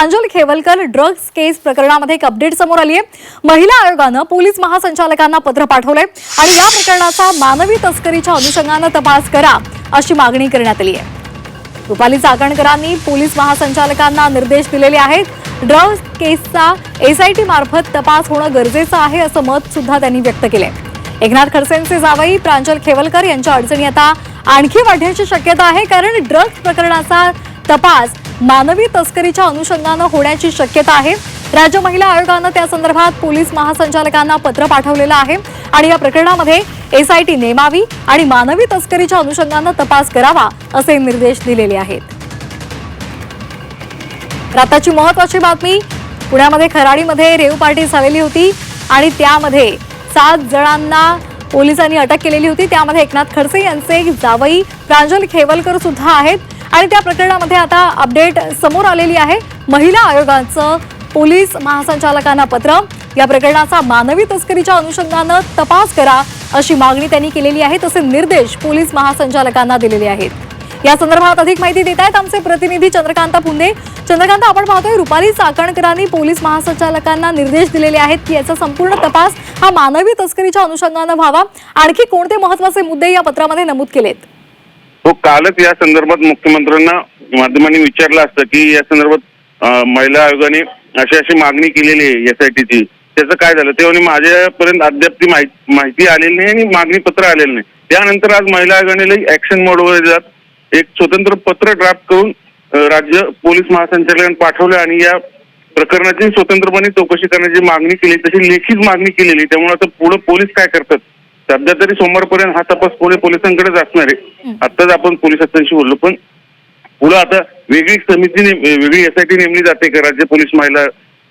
प्रांजल Khewalkar drugs केस प्रकरणामध्ये एक update समोर आली आहे. महिला आयोगानं पोलीस महासंचालकांना पत्र पाठवलंय आणि या प्रकरणाचा मानवी तस्करीच्या अनुषंगानं तपास करा अशी मागणी करण्यात आली आहे. रुपाली चाकणकरांनी पोलीस महासंचालकांना निर्देश दिलेले आहेत. ड्रग्ज केसचा एसआयटी मार्फत तपास होणं गरजेचं आहे असं मत सुद्धा त्यांनी व्यक्त केले एकनाथ खडसेंचे जावई प्रांजल खेवलकर यांच्या अडचणी आता आणखी वाढण्याची शक्यता आहे कारण ड्रग्ज प्रकरणाचा तपास मानवी तस्करीच्या अनुषंगानं होण्याची शक्यता आहे. राज्य महिला आयोगानं त्या संदर्भात पोलीस महासंचालकांना पत्र पाठवलेलं आहे. आणि या प्रकरणामध्ये एसआयटी नेमावी आणि मानवी तस्करीच्या अनुषंगानं तपास करावा असे निर्देश दिलेले आहेत. आताची महत्वाची बातमी पुण्यामध्ये खराडीमध्ये रेव पार्टी झालेली होती आणि त्यामध्ये सात जणांना पोलिसांनी अटक केलेली होती. त्यामध्ये एकनाथ खडसे यांचे जावई प्रांजल खेवलकर सुद्धा आहेत. आणि त्या प्रकरणामध्ये आता अपडेट समोर आलेली आहे. महिला आयोगाचं पोलीस महासंचालकांना पत्र. या प्रकरणाचा मानवी तस्करीच्या अनुषंगानं तपास करा अशी मागणी त्यांनी केलेली आहे तसे निर्देश पोलीस महासंचालकांना दिलेले आहेत. या संदर्भात अधिक माहिती देत आहेत आमचे प्रतिनिधी चंद्रकांत पुंदे चंद्रकांत आपण पाहतोय रुपाली चाकणकरांनी पोलीस महासंचालकांना निर्देश दिलेले आहेत की याचा संपूर्ण तपास हा मानवी तस्करीच्या अनुषंगानं व्हावा. आणखी कोणते महत्त्वाचे मुद्दे या पत्रामध्ये नमूद केलेत? हो कालच या संदर्भात मुख्यमंत्र्यांना माध्यमांनी विचारलं असतं की या संदर्भात महिला आयोगाने अशी अशी मागणी केलेली आहे एसआयटीची त्याचं काय झालं? ते माझ्यापर्यंत अद्याप ती माहिती आलेली नाही आणि मागणी पत्र आलेलं नाही. त्यानंतर आज महिला आयोगाने ऍक्शन मोडवर जात एक स्वतंत्र पत्र ड्राफ्ट करून राज्य पोलीस महासंचालकांना पाठवलं आणि या प्रकरणाची स्वतंत्रपणे चौकशी करण्याची मागणी केली. तशी लेखीच मागणी केलेली. त्यामुळे आता पुढे पोलीस काय करतात? सध्या तरी सोमवारपर्यंत हा तपास पुणे पोलिसांकडेच असणार आहे. आत्ताच आपण पोलिसांशी बोललो पण पुढे आता वेगळी समिती नेम- वेगळी एसआयटी नेमली जाते का राज्य पोलीस महिला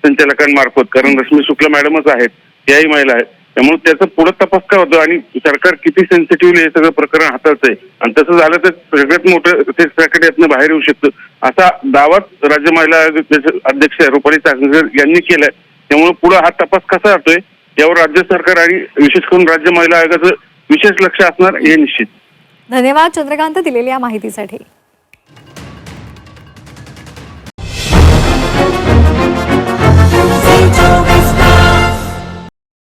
संचालकांमार्फत? कारण रश्मी शुक्ला मॅडमच आहेत त्याही महिला आहेत. त्यामुळे त्याचा पुढे तपास काय होतो आणि सरकार किती सेन्सिटिव्हली हे सगळं प्रकरण हाताळतंय आणि तसं झालं तर सगळ्यात मोठं ते प्रकट यातनं बाहेर येऊ शकतं. असा दावाच राज्य महिला अध्यक्ष रुपाली चाकणकर यांनी केलाय. त्यामुळे पुढे हा तपास कसा जातोय यावर राज्य सरकार आणि विशेष करून राज्य महिला आयोगाचं विशेष लक्ष असणार हे निश्चित. धन्यवाद चंद्रकांत दिलेल्या या माहितीसाठी.